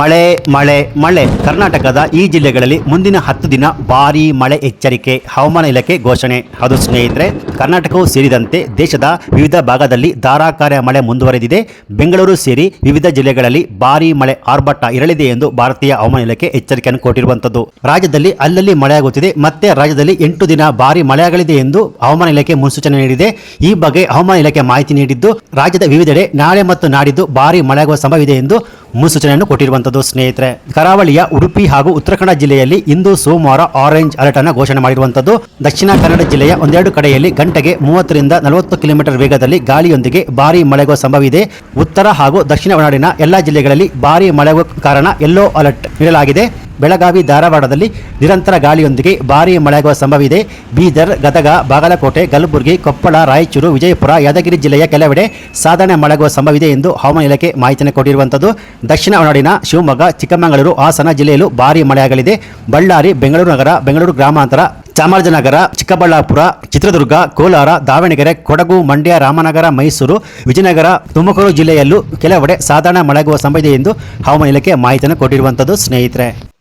ಮಳೆ ಮಳೆ ಮಳೆ. ಕರ್ನಾಟಕದ ಈ ಜಿಲ್ಲೆಗಳಲ್ಲಿ ಮುಂದಿನ ಹತ್ತು ದಿನ ಭಾರೀ ಮಳೆ ಎಚ್ಚರಿಕೆ. ಹವಾಮಾನ ಇಲಾಖೆ ಘೋಷಣೆ. ಅದು ಸ್ನೇಹಿತರೆ, ಕರ್ನಾಟಕವು ಸೇರಿದಂತೆ ದೇಶದ ವಿವಿಧ ಭಾಗದಲ್ಲಿ ಧಾರಾಕಾರ ಮಳೆ ಮುಂದುವರೆದಿದೆ. ಬೆಂಗಳೂರು ಸೇರಿ ವಿವಿಧ ಜಿಲ್ಲೆಗಳಲ್ಲಿ ಭಾರೀ ಮಳೆ ಆರ್ಭಟ ಇರಲಿದೆ ಎಂದು ಭಾರತೀಯ ಹವಾಮಾನ ಇಲಾಖೆ ಎಚ್ಚರಿಕೆಯನ್ನು ಕೊಟ್ಟಿರುವಂತದ್ದು ರಾಜ್ಯದಲ್ಲಿ ಅಲ್ಲಲ್ಲಿ ಮಳೆಯಾಗುತ್ತಿದೆ ಮತ್ತೆ ರಾಜ್ಯದಲ್ಲಿ ಎಂಟು ದಿನ ಭಾರೀ ಮಳೆಯಾಗಲಿದೆ ಎಂದು ಹವಾಮಾನ ಇಲಾಖೆ ಮುನ್ಸೂಚನೆ ನೀಡಿದೆ. ಈ ಬಗ್ಗೆ ಹವಾಮಾನ ಇಲಾಖೆ ಮಾಹಿತಿ ನೀಡಿದ್ದು, ರಾಜ್ಯದ ವಿವಿಧೆಡೆ ನಾಳೆ ಮತ್ತು ನಾಡಿದ್ದು ಭಾರೀ ಮಳೆಯಾಗುವ ಸಂಭವವಿದೆ ಎಂದು ಮುನ್ಸೂಚನೆಯನ್ನು ಕೊಟ್ಟಿರುವಂತದ್ದು, ಸ್ನೇಹಿತರೆ. ಕರಾವಳಿಯ ಉಡುಪಿ ಹಾಗೂ ಉತ್ತರ ಕನ್ನಡ ಜಿಲ್ಲೆಯಲ್ಲಿ ಇಂದು ಸೋಮವಾರ ಆರೆಂಜ್ ಅಲರ್ಟ್ ಅನ್ನು ಘೋಷಣೆ ಮಾಡಿರುವಂತದ್ದು. ದಕ್ಷಿಣ ಕನ್ನಡ ಜಿಲ್ಲೆಯ ಒಂದೆರಡು ಕಡೆಯಲ್ಲಿ ಗಂಟೆಗೆ ಮೂವತ್ತರಿಂದ ನಲವತ್ತು ಕಿಲೋಮೀಟರ್ ವೇಗದಲ್ಲಿ ಗಾಳಿಯೊಂದಿಗೆ ಭಾರಿ ಮಳೆಗೋ ಸಂಭವವಿದೆ. ಉತ್ತರ ಹಾಗೂ ದಕ್ಷಿಣ ಒಳನಾಡಿನ ಎಲ್ಲಾ ಜಿಲ್ಲೆಗಳಲ್ಲಿ ಭಾರಿ ಮಳೆಗೂ ಕಾರಣ ಯೆಲ್ಲೋ ಅಲರ್ಟ್ ನೀಡಲಾಗಿದೆ. ಬೆಳಗಾವಿ ಧಾರವಾಡದಲ್ಲಿ ನಿರಂತರ ಗಾಳಿಯೊಂದಿಗೆ ಭಾರೀ ಮಳೆಯಾಗುವ ಸಂಭವವಿದೆ. ಬೀದರ್, ಗದಗ, ಬಾಗಲಕೋಟೆ, ಕಲಬುರಗಿ, ಕೊಪ್ಪಳ, ರಾಯಚೂರು, ವಿಜಯಪುರ, ಯಾದಗಿರಿ ಜಿಲ್ಲೆಯ ಕೆಲವೆಡೆ ಸಾಧಾರಣ ಮಳೆಯಾಗುವ ಸಂಭವವಿದೆ ಎಂದು ಹವಾಮಾನ ಇಲಾಖೆ ಮಾಹಿತಿಯನ್ನು ಕೊಟ್ಟಿರುವಂಥದ್ದು. ದಕ್ಷಿಣ ಒಳನಾಡಿನ ಶಿವಮೊಗ್ಗ, ಚಿಕ್ಕಮಗಳೂರು, ಹಾಸನ ಜಿಲ್ಲೆಯಲ್ಲೂ ಭಾರೀ ಮಳೆಯಾಗಲಿದೆ. ಬಳ್ಳಾರಿ, ಬೆಂಗಳೂರು ನಗರ, ಬೆಂಗಳೂರು ಗ್ರಾಮಾಂತರ, ಚಾಮರಾಜನಗರ, ಚಿಕ್ಕಬಳ್ಳಾಪುರ, ಚಿತ್ರದುರ್ಗ, ಕೋಲಾರ, ದಾವಣಗೆರೆ, ಕೊಡಗು, ಮಂಡ್ಯ, ರಾಮನಗರ, ಮೈಸೂರು, ವಿಜಯನಗರ, ತುಮಕೂರು ಜಿಲ್ಲೆಯಲ್ಲೂ ಕೆಲವೆಡೆ ಸಾಧಾರಣ ಮಳೆಯಾಗುವ ಸಂಭವ ಇದೆ ಎಂದು ಹವಾಮಾನ ಇಲಾಖೆ ಮಾಹಿತಿಯನ್ನು ಕೊಟ್ಟಿರುವಂಥದ್ದು. ಸ್ನೇಹಿತರೆ